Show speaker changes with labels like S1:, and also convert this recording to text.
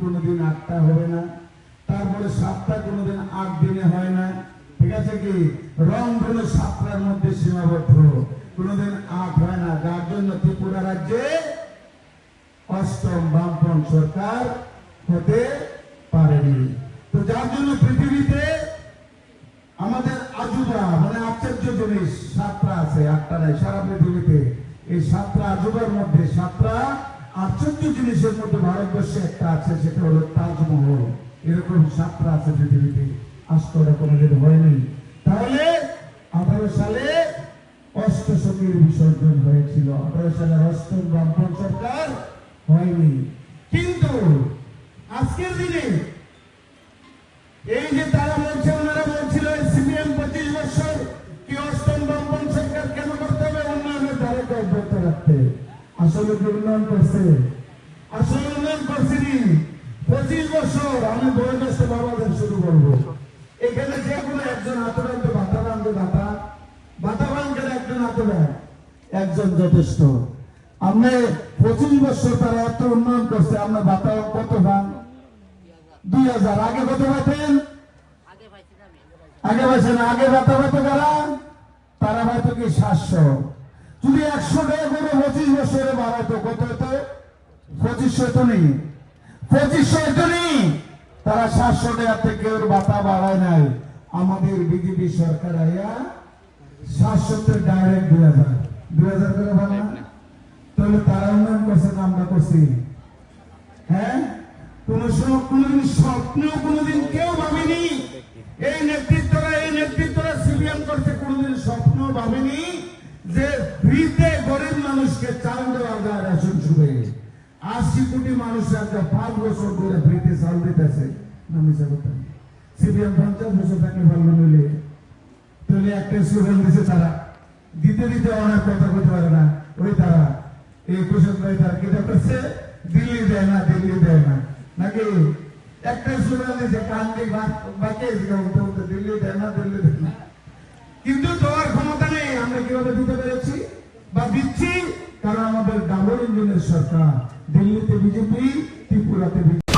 S1: কোনোদিন আটটা হয় হয় জন্য ত্রিপুরা রাজ্যে সরকার হতে পারেনি তো যার জন্য পৃথিবীতে আমাদের আজুবা মানে আশ্চর্য জিনিস সাতটা আছে, আটটা নাই, সারা পৃথিবীতে এই সাতটা আজুবার মধ্যে, সাতটা আশ্চর্য জিনিসের মধ্যে ভারতবর্ষে একটা আছে, সেটা হলো তাজমহল। এরকম সাতটা আছে পৃথিবীতে। আষ্টটা কোনোদিন হয়নি। তাহলে আঠারো সালে অষ্টশতীর বিসর্জন হয়েছিল। আঠারো সালে অষ্টম ব্রাহ্মণ সরকার হয়নি। কিন্তু আজকের দিনে এই যে তারা বলছে, ওনারা বলছিল সিপিএম পঁচিশ বছর আসলে কি উন্নয়ন করছে, আসলে উন্নয়ন করছেনি পঁচিশ বছর আমি বয়োজ্যেষ্ঠ বাবাদের শুরু করব। এখানে যে কোনো একজন হাতে রাখবে বাতা বাঁধবে বাতা বাতা বাঁধবে একজন হাতে একজন যথেষ্ট। আপনি পঁচিশ বছর তারা এত উন্নয়ন করছে আপনার বাতা কত পান দুই হাজার। আগে কত পাইতেন আগে পাইছেন আগে বাতা পাইতো কারা? তারা পাইতো কি সাতশো। যদি একশো টাকা পঁচিশ বছরে বাড়াইতো কত হতো? পঁচিশশো তো নেই পঁচিশশো তো নেই তারা সাতশো টাকা থেকে ওর বাতা বাড়ায় নাই। আমাদের বিজেপি সরকার আইয়া সাতশো ডাইরেক্ট দুই হাজার। দুই হাজার করে না? তাহলে তারা উন্নয়ন করছে আমরা করছি? হ্যাঁ? কোন কোনদিন স্বপ্নেও কোনদিন কেউ ভাবেনি। এই নেতৃত্বরা এই নেতৃত্বরা সিপিএম করছে কোনদিন স্বপ্ন ভাবেনি যে ফ্রিতে গরিব মানুষকে চাল দেওয়া যায় রেশন সুদে আশি কোটি মানুষ আজকে পাঁচ বছর ধরে ফ্রিতে চাল দিতেছে। সিপিএম পঞ্চাশ বছর থাকে ভালো একটা স্লোগান দিছে তারা। দিতে দিতে অনেক কথা বলতে পারে না। ওই তারা, এই কুশল ভাই করছে? দিল্লি দেয় না, দিল্লি দেয় না। নাকি? একটা স্লোগান দিছে কান্দি বাকি দিল্লি দেয় না, দিল্লি দেয় না। কিন্তু দেওয়ার ক্ষমতা নেই, আমরা কীভাবে দিতে কারণ আমাদের ডাবল ইঞ্জিনের সরকার দিল্লিতে বিজেপি ত্রিপুরাতে বিজেপি।